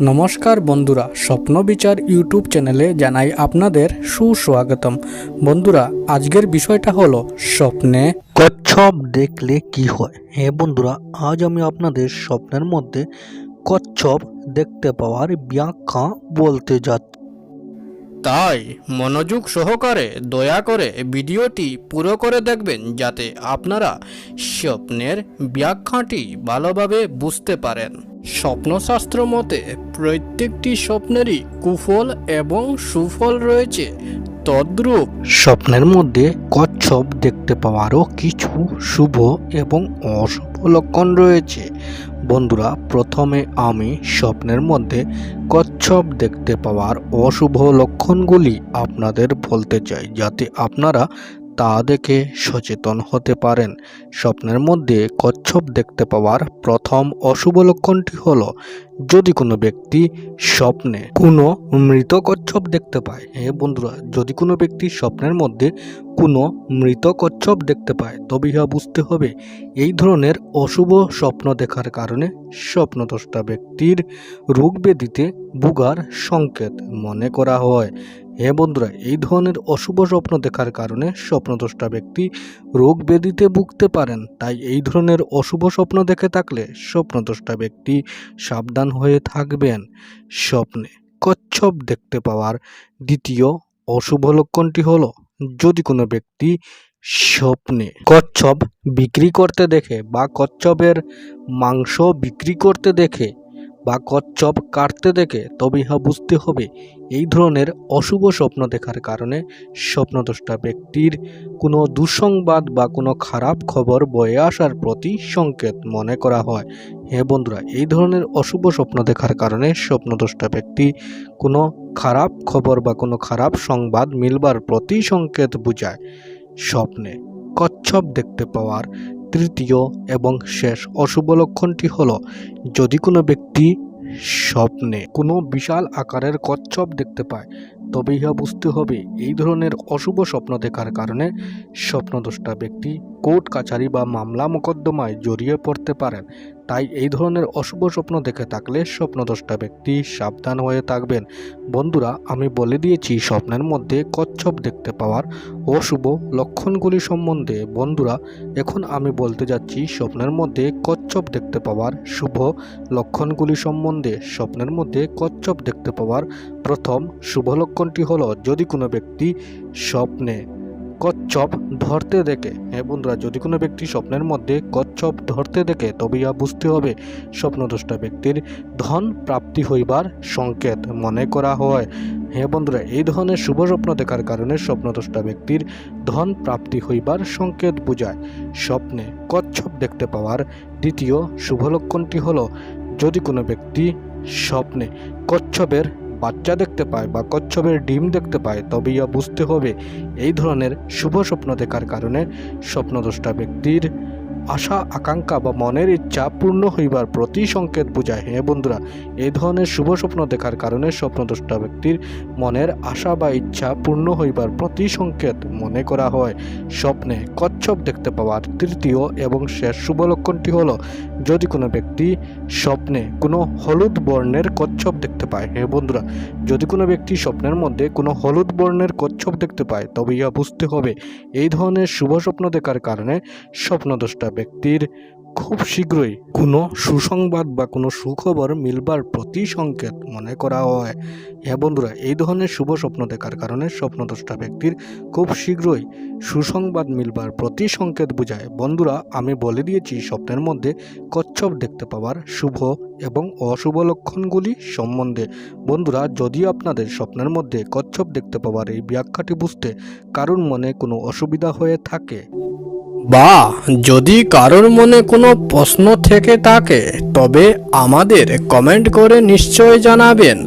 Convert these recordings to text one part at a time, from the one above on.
নমস্কার বন্ধুরা স্বপ্নবিচার ইউটিউব চ্যানেলে জানাই আপনাদের সুস্বাগতম। বন্ধুরা, আজকের বিষয়টা হলো স্বপ্নে কচ্ছপ দেখলে কি হয়? হ্যাঁ বন্ধুরা, আজ আমি আপনাদের স্বপ্নের মধ্যে কচ্ছপ দেখতে পাওয়ার ব্যাখ্যা বলতে যাচ্ছি। তাই মনোযোগ সহকারে দয়া করে ভিডিওটি পুরো করে দেখবেন যাতে আপনারা স্বপ্নের ব্যাখ্যাটি ভালোভাবে বুঝতে পারেন। স্বপ্নশাস্ত্র মতে, প্রত্যেকটি স্বপ্নেরই কুফল এবং সুফল রয়েছে। তদ্রূপ স্বপ্নের মধ্যে কচ্ছপ দেখতে পাওয়ারও কিছু শুভ এবং অশুভ লক্ষণ রয়েছে। বন্ধুরা, প্রথমে আমি স্বপ্নের মধ্যে কচ্ছপ দেখতে পাওয়ার অশুভ লক্ষণগুলি আপনাদের বলতে চাই, যাতে আপনারা তা দেখে সচেতন হতে পারেন। স্বপ্নের মধ্যে কচ্ছপ দেখতে পাওয়ার প্রথম অশুভ লক্ষণটি হল, যদি কোনো ব্যক্তি স্বপ্নে কোনো মৃত কচ্ছপ দেখতে পায় হ্যাঁ বন্ধুরা, যদি কোনো ব্যক্তি স্বপ্নের মধ্যে কোনো মৃত কচ্ছপ দেখতে পায় তবে ইহা বুঝতে হবে, এই ধরনের অশুভ স্বপ্ন দেখার কারণে স্বপ্নদ্রষ্টা ব্যক্তির রোগ ব্যাধিতে ভুগার সংকেত মনে করা হয়। হ্যাঁ বন্ধুরা, এই ধরনের অশুভ স্বপ্ন দেখার কারণে স্বপ্নদ্রষ্টা ব্যক্তি রোগ ব্যাধিতে ভুগতে পারেন। তাই এই ধরনের অশুভ স্বপ্ন দেখে থাকলে স্বপ্নদ্রষ্টা ব্যক্তি সাবধান হয়ে থাকবেন। স্বপ্নে কচ্ছপ দেখতে পাওয়ার দ্বিতীয় অশুভ লক্ষণটি হলো, যদি কোনো ব্যক্তি স্বপ্নে কচ্ছপ বিক্রি করতে দেখে বা কচ্ছপের মাংস বিক্রি করতে দেখে বা কচ্ছপ কাটতে দেখে তবে ইহা বুঝতে হবে। এই ধরনের অশুভ স্বপ্ন দেখার কারণে স্বপ্নদ্রষ্টা ব্যক্তির কোনো দুঃসংবাদ বা কোনো খারাপ খবর বয়ে আসার প্রতি সংকেত মনে করা হয়। হ্যাঁ বন্ধুরা, এই ধরনের অশুভ স্বপ্ন দেখার কারণে স্বপ্নদ্রষ্টা ব্যক্তি কোনো খারাপ খবর বা কোনো খারাপ সংবাদ মিলবার প্রতি সংকেত বুঝায়। স্বপ্নে কচ্ছপ দেখতে পাওয়ার তৃতীয় এবং শেষ অশুভ লক্ষণটি হল, যদি কোনো ব্যক্তি স্বপ্নে কোনো বিশাল আকারের কচ্ছপ দেখতে পায় তবে ইহা বুঝতে হবে। এই ধরনের অশুভ স্বপ্ন দেখার কারণে স্বপ্নদ্রষ্টা ব্যক্তি কোর্ট, কাছারি বা মামলা মোকদ্দমায় জড়িয়ে পড়তে পারেন। তাই এই ধরনের অশুভ স্বপ্ন দেখে থাকলে স্বপ্নদ্রষ্টা ব্যক্তি সাবধান হয়ে থাকবেন। বন্ধুরা, আমি বলে দিয়েছি, স্বপ্নের মধ্যে কচ্ছপ দেখতে পাওয়ার অশুভ লক্ষণগুলি সম্বন্ধে। বন্ধুরা, এখন আমি বলতে যাচ্ছি, স্বপ্নের মধ্যে কচ্ছপ দেখতে পাওয়ার শুভ লক্ষণগুলি সম্বন্ধে। স্বপ্নের মধ্যে কচ্ছপ দেখতে পাওয়ার প্রথম শুভ লক্ষণটি হলো, যদি কোনো ব্যক্তি স্বপ্নে কচ্ছপ ধরতে দেখে। হ্যাঁ বন্ধুরা, যদি কোনো ব্যক্তি স্বপ্নের মধ্যে কচ্ছপ ধরতে দেখে তবে ইহা বুঝতে হবে স্বপ্নদ্রষ্টা ব্যক্তির ধন প্রাপ্তি হইবার সংকেত মনে করা হয়। হ্যাঁ বন্ধুরা, এই ধরনের শুভ স্বপ্ন দেখার কারণে স্বপ্নদ্রষ্টা ব্যক্তির ধন প্রাপ্তি হইবার সংকেত বোঝায়। স্বপ্নে কচ্ছপ দেখতে পাওয়ার দ্বিতীয় শুভ লক্ষণটি হলো, যদি কোনো ব্যক্তি স্বপ্নে কচ্ছপের বাচ্চা দেখতে পায় বা কচ্ছপের ডিম দেখতে পায় তবে ইয়া বুঝতে হবে এই ধরনের শুভ স্বপ্ন দেখার কারণে স্বপ্নদ্রষ্টা ব্যক্তির আশা, আকাঙ্ক্ষা বা মনের ইচ্ছা পূর্ণ হইবার প্রতি সংকেত বোঝায়। হ্যাঁ বন্ধুরা এই ধরনের শুভ স্বপ্ন দেখার কারণে স্বপ্নদ্রষ্টা ব্যক্তির মনের আশা বা ইচ্ছা পূর্ণ হইবার প্রতি সংকেত মনে করা হয়। স্বপ্নে কচ্ছপ দেখতে পাওয়ার তৃতীয় এবং শেষ শুভ লক্ষণটি হলো, যদি কোনো ব্যক্তি স্বপ্নে কোনো হলুদ বর্ণের কচ্ছপ দেখতে পায় হ্যাঁ বন্ধুরা, যদি কোনো ব্যক্তি স্বপ্নের মধ্যে কোনো হলুদ বর্ণের কচ্ছপ দেখতে পায় তবে ইয়া বুঝতে হবে। এই ধরনের শুভ স্বপ্ন দেখার কারণে স্বপ্নদ্রষ্টা ব্যক্তির খুব শীঘ্রই কোনো সুসংবাদ বা কোনো সুখবর মিলবার প্রতি সংকেত মনে করা হয়। হ্যাঁ বন্ধুরা, এই ধরনের শুভ স্বপ্ন দেখার কারণে স্বপ্নদ্রষ্টা ব্যক্তির খুব শীঘ্রই সুসংবাদ মিলবার প্রতি সংকেত বোঝায়। বন্ধুরা, আমি বলে দিয়েছি, স্বপ্নের মধ্যে কচ্ছপ দেখতে পাওয়ার শুভ এবং অশুভ লক্ষণগুলি সম্বন্ধে। বন্ধুরা, যদি আপনাদের স্বপ্নের মধ্যে কচ্ছপ দেখতে পাওয়ার এই ব্যাখ্যাটি বুঝতে কারোর মনে কোনো অসুবিধা হয়ে থাকে? বা যদি কারোর মনে কোনো প্রশ্ন থেকে থাকে, তবে আমাদের কমেন্ট করে নিশ্চয় জানাবেন।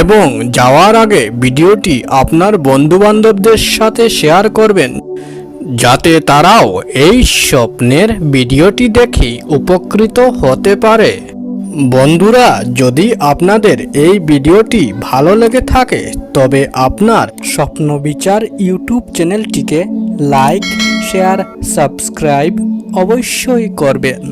এবং যাওয়ার আগে ভিডিওটি আপনার বন্ধুবান্ধবদের সাথে শেয়ার করবেন, যাতে তারাও এই স্বপ্নের ভিডিওটি দেখে উপকৃত হতে পারে। বন্ধুরা, যদি আপনাদের এই ভিডিওটি ভালো লেগে থাকে, তবে আপনার স্বপ্ন বিচার ইউটিউব চ্যানেলটিকে লাইক শেয়ার সাবস্ক্রাইব অবশ্যই করবেন।